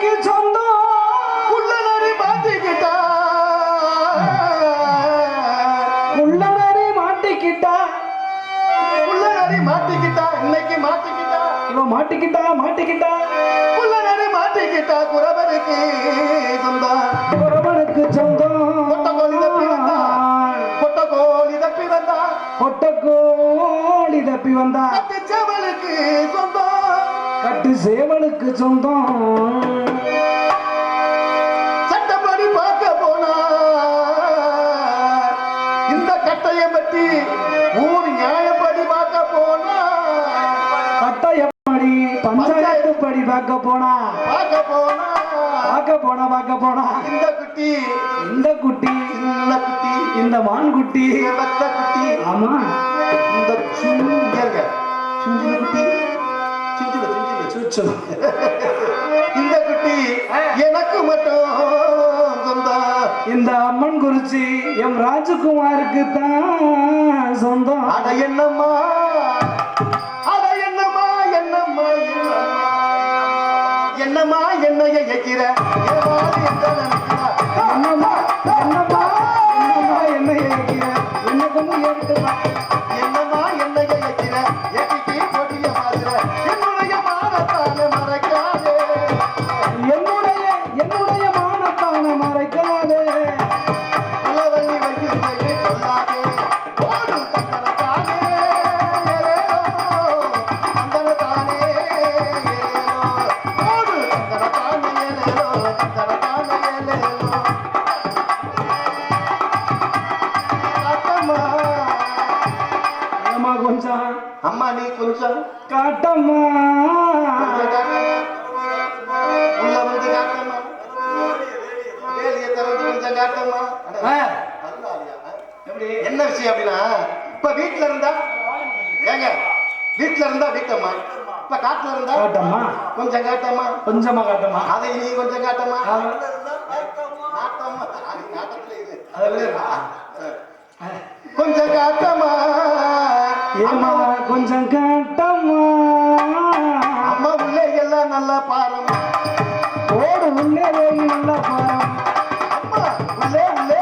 எனக்கு சொந்தம். உள்ளனரை மாட்டிக்கிட்டா உள்ளனரை மாட்டிக்கிட்டா உள்ளனரை மாட்டிக்கிட்டா இன்னைக்கு மாட்டிக்கிட்டா இவன் மாட்டிக்கிட்டா மாட்டிக்கிட்டா உள்ளனரை மாட்டிக்கிட்டா குறவனுக்கு சொந்தம். குறவனுக்கு சொந்தம். கொட்ட கோழி தப்பிவந்தா கொட்ட கோழி தப்பிவந்தா கொட்ட கோழி தப்பிவந்தா செவலுக்கு சொந்தம். கட்டு சேவலுக்கு சொந்தம். பட்டயப்படி பஞ்சாயத்து படி பார்க்க போனா. பார்க்க போனா. பார்க்க போனா பார்க்க போனா. இந்த குட்டி. இந்த குட்டி. இந்த குட்டி. இந்த மான் குட்டி வெத்த குட்டி. ஆமா. இந்த சுஞ்சங்க சுஞ்சில குட்டி. சுஞ்சில சுஞ்சில சுச்சு இந்த குட்டி எனக்கு மட்டும் இந்த அம்மன் குறிச்சி எம் ராஜகுமாருக்கு தான் சொந்தம். அட என்னம்மா. என்னம்மா என்னைய எகிற ஏவாது என்ற நினைக்கிறா. என்னம்மா என்னம்மா என்ன கொண்டு ஏறிட்டு కానీ కొంచెం కట్టమ్మా என்ன விஷயம் அப்படின்னா இப்ப வீட்டுல இருந்தா ஏங்க வீட்டுல இருந்தா வீட்டம்மா. இப்ப காட்டுல இருந்தா காட்டம்மா. கொஞ்சம் காட்டம்மா. கொஞ்சமா காட்டம்மா. அதை நீ கொஞ்சம் காட்டம்மா. கொஞ்சம் காட்டம்மா. ஏமா கொஞ்சம் காட்டம்மா. அம்மா உள்ளே எல்லாம் நல்லா பாரும்மா. ஓடு உள்ளே நல்லா பாரம் அம்மா உள்ளே உள்ளே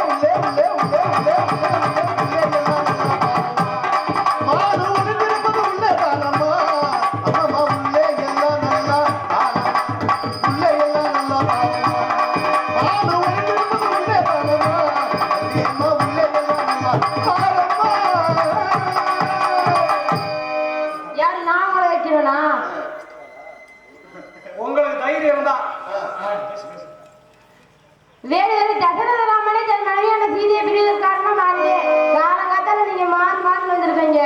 வேறு வேறு தசரத ராமனே தன் மனைவியான சீதையை பிரிவதற்கு காரணமா மாறுது காலங்காத்தால நீங்க மாறி மாறி வந்திருக்கீங்க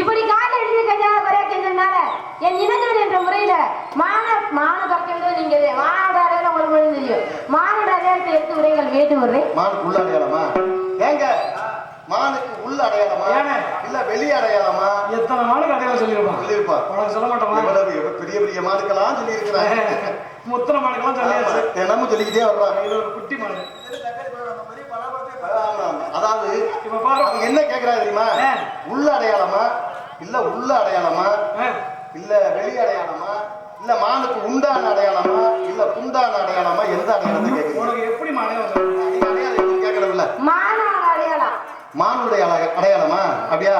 இப்படி காலை எழுதி குறையா பறையாக்கின்றதுனால என் இனத்தவர் என்ற முறையில மான மான பறக்கிறது நீங்க மானோட அடையாளம் உங்களுக்கு தெரியும். மானோட அடையாளத்தை எடுத்து உரைகள் வேட்டு விடுறேன் மானுக்கு உள்ள ஏங்க மானுக்கு உள்ள அடையாளமா? இல்ல வெளி அடையாளமா? எத்தனை மானுக்கு அடையாளம் சொல்லியிருப்பான். சொல்லியிருப்பா உனக்கு சொல்ல மாட்டோமா? பெரிய பெரிய மானுக்கெல்லாம் சொல்லியிருக்கிறாங்க முத்திர மானுக்கெல்லாம் சொல்லியாச்சு. தினமும் சொல்லிக்கிட்டே வர்றாங்க இது ஒரு குட்டி மானு. அதாவது அவங்க என்ன கேக்குறாங்க தெரியுமா. உள்ள அடையாளமா? இல்ல உள்ள அடையாளமா? இல்ல வெளி அடையாளமா? இல்ல மானுக்கு உண்டான அடையாளமா? இல்ல புண்டான அடையாளமா? எந்த அடையாளத்தை கேக்குறீங்க? உனக்கு எப்படி மானே அடையாளம் கேட்கறதில்ல மானுடைய அடையாளமா? அப்படியா?